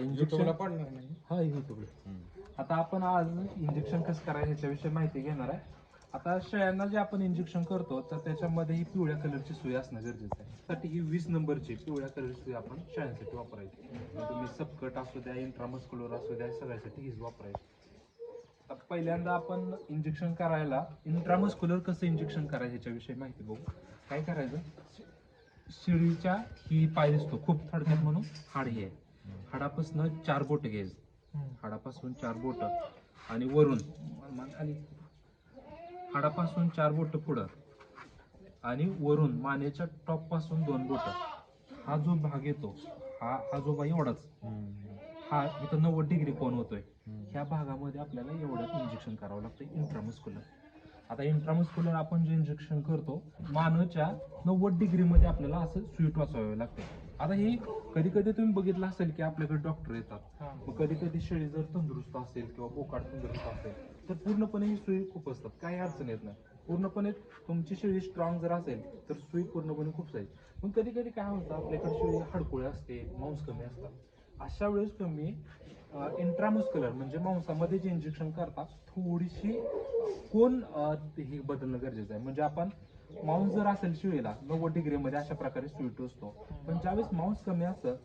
आता इंजेक्शन पडणार नाही. हा हे आता आपण आज इंजेक्शन कसं करायचं ह्याच्याविषयी माहिती घेणार आहे. आता शेळ्यांना जे आपण इंजेक्शन करतो तर त्याच्यामध्ये ही पिवळ्या कलरची सुई असणं गरजेचं आहे. त्यासाठी ही वीस नंबरची पिवळ्या कलरची सुई आपण शेळ्यांसाठी वापरायची. मग तुम्ही सबकट असू द्या इंट्रामस्कुलर असू द्या सगळ्यासाठी हीच वापरायची. आता पहिल्यांदा आपण इंजेक्शन करायला इंट्रामस्कुलर कसं इंजेक्शन करायचं ह्याच्याविषयी माहिती बघू. काय करायचं? शिळीच्या ही पाय दिसतो खूप थडक्यात म्हणून हाड हे आहे. हाडापासून चार बोट घ्यायचं. हाडापासून चार बोट आणि वरून हाडापासून चार बोट पुढं आणि वरून मानेच्या टॉपपासून दोन बोट. हा जो भाग येतो हा हा जो बाई एवढाच. हा इथं नव्वद डिग्री कोण होतोय. ह्या भागामध्ये आपल्याला एवढ्यात इंजेक्शन करावं लागतं इंट्रामस्कुलर आता इंट्रामस्कुलर आपण जे इंजेक्शन करतो मानवच्या नव्वद डिग्रीमध्ये आपल्याला असं सुई टोचावे लागते आता हे कधी कधी तुम्ही बघितलं असेल की आपल्याकडे डॉक्टर येतात. मग कधी कधी शेळी जर तंदुरुस्त असेल किंवा बोकाड तंदुरुस्त असेल तर पूर्णपणे ही सुई खूप असतात. काही अडचण येत नाही. पूर्णपणे तुमची शेळी स्ट्रॉंग जर असेल तर सुई पूर्णपणे खूप जाईल पण कधी कधी काय होतं आपल्याकडे शेळी हडकुळे असते मांस कमी असतात. अशा वेळेस तुम्ही इंट्रामस्क्युलर म्हणजे मांसामध्ये जे इंजेक्शन करता थोडीशी कोण हे बदलणं गरजेचं आहे. म्हणजे आपण मांस जर असेल शिळीला नव्वद डिग्रीमध्ये अशा प्रकारे सुई टोचतो. पण ज्यावेळेस मांस कमी असतं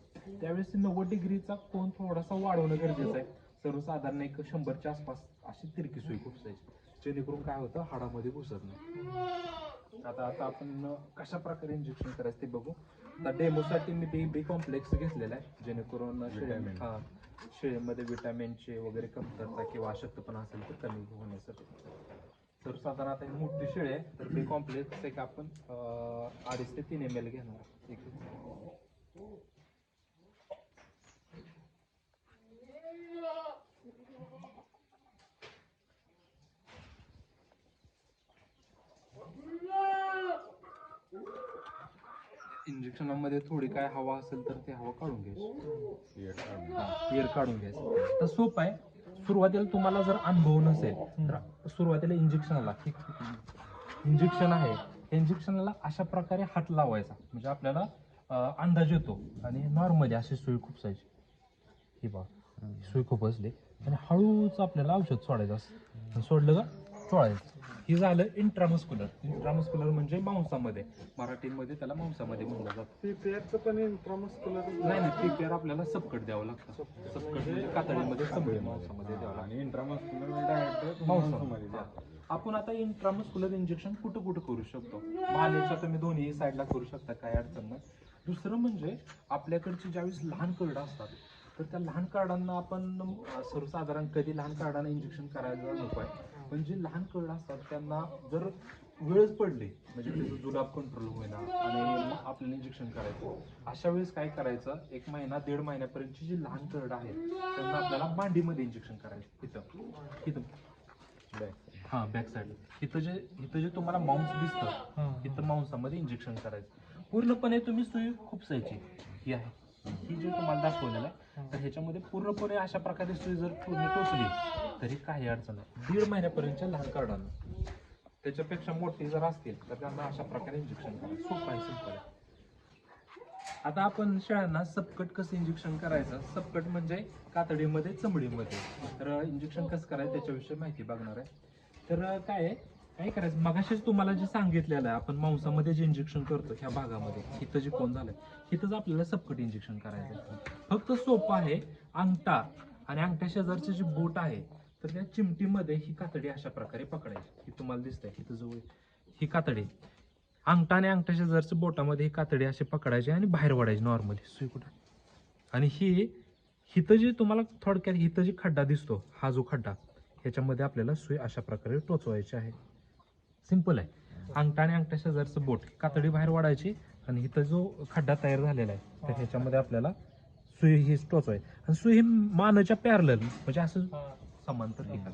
त्यावेळेस नव्वद डिग्रीचा कोण थोडासा वाढवणं गरजेचं आहे. सर्वसाधारण एक शंभरच्या आसपास अशी तिरकी सुई खुपसायची जेणेकरून काय होतं हाडामध्ये घुसत नाही. आता आता आपण कशा प्रकारे इंजेक्शन करायचं ते बघू. आता डेमोसाठी मी बी बी कॉम्प्लेक्स घेतलेला आहे. जेणेकरून. हा शेळीमध्ये विटॅमिनचे वगैरे कमतरता किंवा अशक्तपणा असेल तर कमी होण्यासाठी. तर साधारण आता ही मोठी शेळी आहे तर बी कॉम्प्लेक्स एक आपण अडीच ते तीन एम एल घेणार एक इंजेक्शनामध्ये थोडी काय हवा असेल तर ती हवा काढून घ्यायची. एअर काढून घ्यायचं. तर सोप आहे. सुरुवातीला तुम्हाला जर अनुभव नसेल तर सुरुवातीला इंजेक्शनला इंजेक्शन आहे. इंजेक्शनला अशा प्रकारे हात लावायचा. म्हणजे आपल्याला अंदाज येतो. आणि नॉर्मली अशी सुई खुपसायची. ही बघ. सुई खूप असली. आणि हळूच आपल्याला औषध सोडायचं असतं. आणि सोडलं का चोळायचं. हे झालं इंट्रामस्क्युलर इंट्रामस्क्युलर म्हणजे मांसामध्ये. मराठीमध्ये त्याला मांसामध्ये म्हणलं जातं. पीपीआरचं पण इंट्रामस्क्युलर नाही नाही पीपीआर आपल्याला सबकट द्यावं लागतं. सबकट म्हणजे कातडीमध्ये सबळे मांसामध्ये द्यावं लागतं. आणि इंट्रामस्क्युलर डायरेक्ट मांसामध्ये द्या. आपण आता इंट्रामस्क्युलर इंजेक्शन कुठं कुठं करू शकतो? मानेच्या तुम्ही दोन्ही साईडला करू शकता काय अडचण नाही. दुसरं म्हणजे आपल्याकडची ज्यावेळेस लहान करडं असतात तर त्या लहान कार्डांना आपण सर्वसाधारण कधी लहान कार्डांना इंजेक्शन करायला नको आहे. पण जे लहान करडं असतात त्यांना जर वेळच पडली म्हणजे त्याचं जुलाब कंट्रोल होईना आणि आपल्याला इंजेक्शन करायचं अशा वेळेस काय करायचं एक महिना दीड महिन्यापर्यंतची जी लहान करडं आहेत त्यांना आपल्याला मांडीमध्ये इंजेक्शन करायचं. इथं इथं. हा बॅक साईड इथं जे इथं जे तुम्हाला मांस दिसतं इथं मांसामध्ये इंजेक्शन करायचं. पूर्णपणे तुम्ही सुई खुपसायची ही आहे. ही जी तुम्हाला दाखवलेलं आहे तर ह्याच्यामध्ये पूर्णपणे अशा प्रकारे सुई जर तुम्ही टोचली तरी काही अडचण नाही. दीड महिन्यापर्यंतच्या लहान कार्डांना. त्याच्यापेक्षा मोठी जर असतील तर त्यांना अशा प्रकारे इंजेक्शन करायचं सोपं आहे सिंपल आहे. आता आपण शेळ्यांना सबकट कसं इंजेक्शन करायचं? सबकट म्हणजे कातडीमध्ये चमडीमध्ये. तर इंजेक्शन कसं करायचं त्याच्याविषयी माहिती बघणार आहे. तर काय आहे? काय करायचं? मगाशीच तुम्हाला जे सांगितलेलं आहे आपण मांसामध्ये जे इंजेक्शन करतो ह्या भागामध्ये हिथं जे कोण झालंय इथंच आपल्याला सबकट इंजेक्शन करायचं फक्त सोपं आहे अंगठा. आणि अंगठ्या शेजारचे जे बोट आहे तर त्या चिमटीमध्ये ही कातडी अशा प्रकारे पकडायची. ही तुम्हाला दिसतंय इथं जवळ ही कातडी. अंगठा आणि अंगठ्या शेजारच्या बोटामध्ये ही कातडी अशी पकडायचे आणि बाहेर वाढायची नॉर्मली सुई कुठं? आणि ही हिथं जे तुम्हाला थोडक्यात हिथं जे खड्डा दिसतो हा जो खड्डा ह्याच्यामध्ये आपल्याला सुई अशा प्रकारे टोचवायची आहे. सिंपल आहे. अंगठा आणि अंगठ्या शेजारचं बोट कातडी बाहेर वाढायची आणि इथं जो खड्डा तयार झालेला आहे तर ह्याच्यामध्ये आपल्याला सुई ही टोचवाय. आणि सुई ही मानच्या पॅरल म्हणजे असं समांतर ठिकाण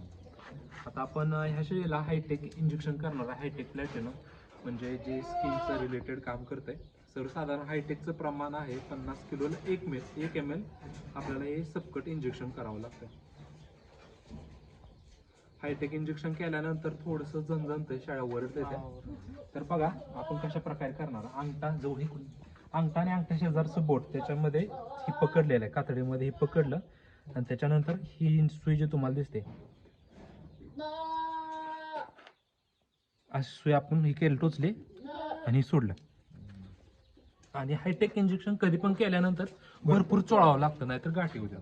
आता आपण ह्या शेळीला हायटेक इंजेक्शन करणार आहे हायटेक प्लॅटिनम म्हणजे जे स्किनचं रिलेटेड काम करतंय. सर्वसाधारण हायटेकचं प्रमाण आहे पन्नास किलोला एक मे एक एम एल आपल्याला हे सबकट इंजेक्शन करावं लागतं हायटेक इंजेक्शन केल्यानंतर थोडस झणझणतंय शाळा वरत येते. तर बघा आपण कशा प्रकारे करणार? अंगठा जवळ अंगठा आणि अंगठा शेजारचं बोट त्याच्यामध्ये ही पकडलेलं आहे. कातडीमध्ये हे पकडलं. आणि त्याच्यानंतर ही सुई जी तुम्हाला दिसते. अशी सुई आपण ही केली टोचली आणि सोडलं. आणि हायटेक इंजेक्शन कधी पण केल्यानंतर भरपूर चोळावं लागतं नाहीतर गाठी होत्या